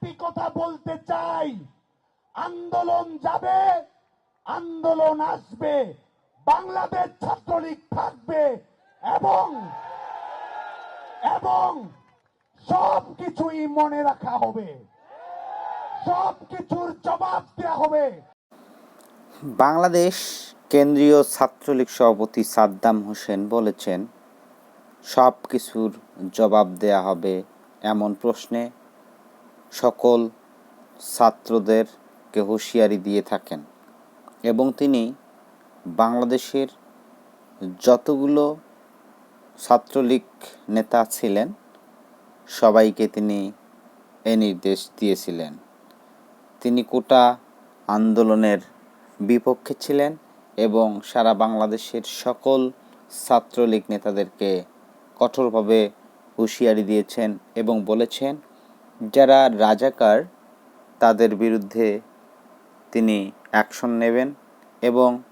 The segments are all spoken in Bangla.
একটি কথা বলতে চাই। আন্দোলন যাবে, আন্দোলন আসবে, বাংলাদেশ ছাত্রলীগ থাকবে এবং এবং সব কিছুই মনে রাখা হবে। সব কিছুর জবাব দেওয়া হবে। বাংলাদেশ কেন্দ্রীয় ছাত্রলীগ সভাপতি সাদ্দাম হোসেন বলেছেন সব কিছুর জবাব দেয়া হবে এমন প্রশ্নে সকল ছাত্রদেরকে হুঁশিয়ারি দিয়ে থাকেন এবং তিনি বাংলাদেশের যতগুলো ছাত্রলীগ নেতা ছিলেন, সবাইকে তিনি এ নির্দেশ দিয়েছিলেন। তিনি কোটা আন্দোলনের বিপক্ষে ছিলেন এবং সারা বাংলাদেশের সকল ছাত্রলীগ নেতাদেরকে কঠোরভাবে হুঁশিয়ারি দিয়েছেন এবং বলেছেন যারা রাজাকার, তাদের বিরুদ্ধে তিনি অ্যাকশন নেবেন এবং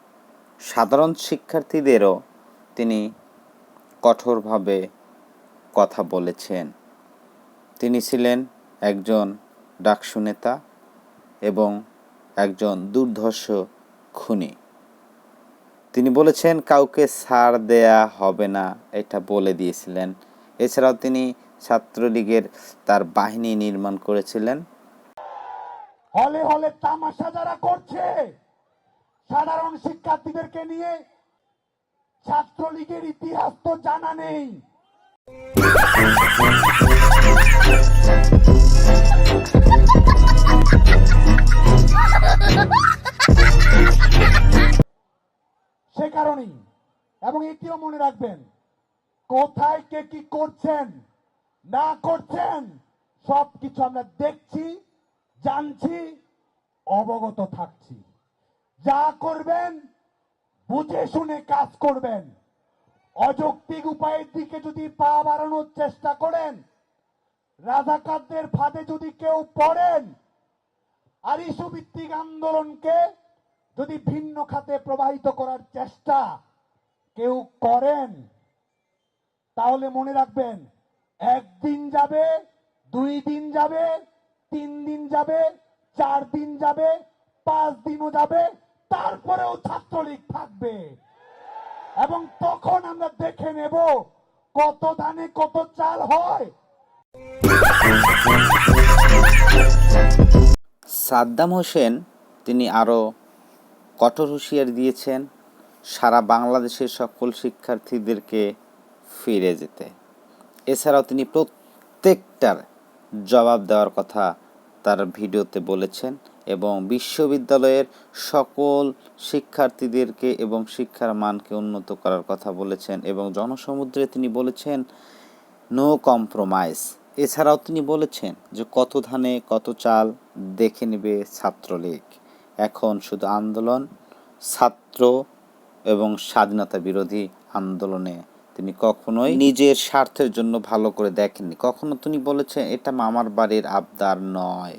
সাধারণ শিক্ষার্থীদেরও তিনি কঠোরভাবে কথা বলেছেন। তিনি ছিলেন একজন ডাকসু নেতা এবং একজন দুর্ধর্ষ খুনি। তিনি বলেছেন, কাউকে ছাড় দেয়া হবে না। এটা বলে দিয়েছিলেন এছাড়াও তিনি ছাত্রলীগের তার বাহিনী নির্মাণ করেছিলেন। হলে হলে তামাশা যারা করছে, সাধারণ শিক্ষার্থীদেরকে নিয়ে ছাত্রলীগের ইতিহাস তো জানা নেই। সে কারণেই, এবং এটিও মনে রাখবেন কোথায় কে কি করছেন, না করছেন সব কিছু আমরা দেখছি, জানছি, অবগত থাকছি। যা করবেন, বুঝে শুনে কাজ করবেন। অযৌক্তিক উপায়ের দিকে যদি পা বাড়ানোর চেষ্টা করেন, রাজাকারদের ফাঁদে যদি কেউ পড়েন আর ইস্যু ভিত্তিক আন্দোলনকে যদি ভিন্ন খাতে প্রবাহিত করার চেষ্টা কেউ করেন তাহলে মনে রাখবেন, একদিন যাবে, দুই দিন যাবে, তিন দিন যাবে, চার দিন যাবে, পাঁচ দিনও যাবে, তারপরেও ছাত্রলীগ থাকবে। এবং তখন আমরা দেখে নেব কত ধানে কত চাল হয়। সাদ্দাম হোসেন, তিনি আরও কঠোর হুঁশিয়ারি দিয়েছেন, সারা বাংলাদেশের সকল শিক্ষার্থীদেরকে ফিরে যেতে। এছাড়াও তিনি প্রত্যেকটার জবাব দেওয়ার কথা তার ভিডিওতে বলেছেন এবং বিশ্ববিদ্যালয়ের সকল শিক্ষার্থীদেরকে এবং শিক্ষার মানকে উন্নত করার কথা বলেছেন এবং জনসমুদ্রে তিনি বলেছেন, নো কম্প্রোমাইজ। এছাড়াও তিনি বলেছেন যে, কত ধানে কত চাল দেখে নেবে ছাত্রলীগ। এখন শুধু আন্দোলন, ছাত্র এবং স্বাধীনতা বিরোধী আন্দোলনে তিনি কখনোই নিজের স্বার্থের জন্য ভালো করে দেখেননি। কখনো তিনি বলেছেন, এটা মামার বাড়ির আবদার নয়।